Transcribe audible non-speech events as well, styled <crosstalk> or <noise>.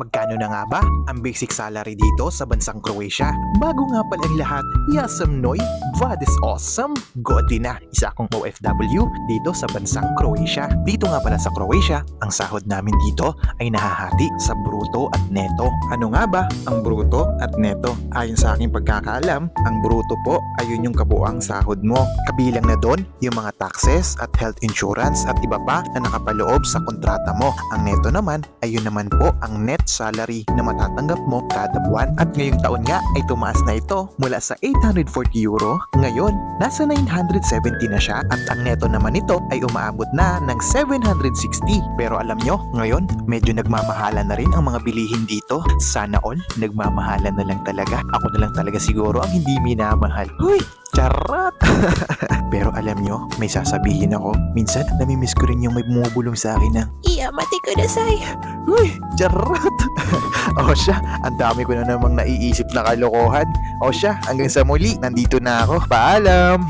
Magkano na nga ba ang basic salary dito sa bansang Croatia? Bago nga pala ang lahat, yasam noy, vad is awesome, godi na. Isa akong OFW dito sa bansang Croatia. Dito nga pala sa Croatia, ang sahod namin dito ay nahahati sa bruto at neto. Ano nga ba ang bruto at neto? Ayon sa aking pagkakaalam, ang bruto po ay yun yung kabuang sahod mo. Kabilang na doon yung mga taxes at health insurance at iba pa na nakapaloob sa kontrata mo. Ang neto naman ay yun naman po ang net salary na matatanggap mo kada buwan. At ngayong taon nga ay tumaas na ito mula sa 840 euro. Ngayon, nasa 970 na siya at ang neto naman nito ay umaabot na ng 760. Pero alam nyo, ngayon medyo nagmamahala na rin ang mga bilihin dito. Sana all, nagmamahala na lang talaga. Ako na lang talaga siguro ang hindi minamahal. Huy! Charot! <laughs> Pero alam nyo, may sasabihin ako. Minsan, namimiss ko rin yung may bumubulong sa akin na, Iya, mati ko na say. Uy, charot! <laughs> o siya, ang dami ko na namang naiisip na kalokohan. O siya, hanggang sa muli, nandito na ako. Paalam!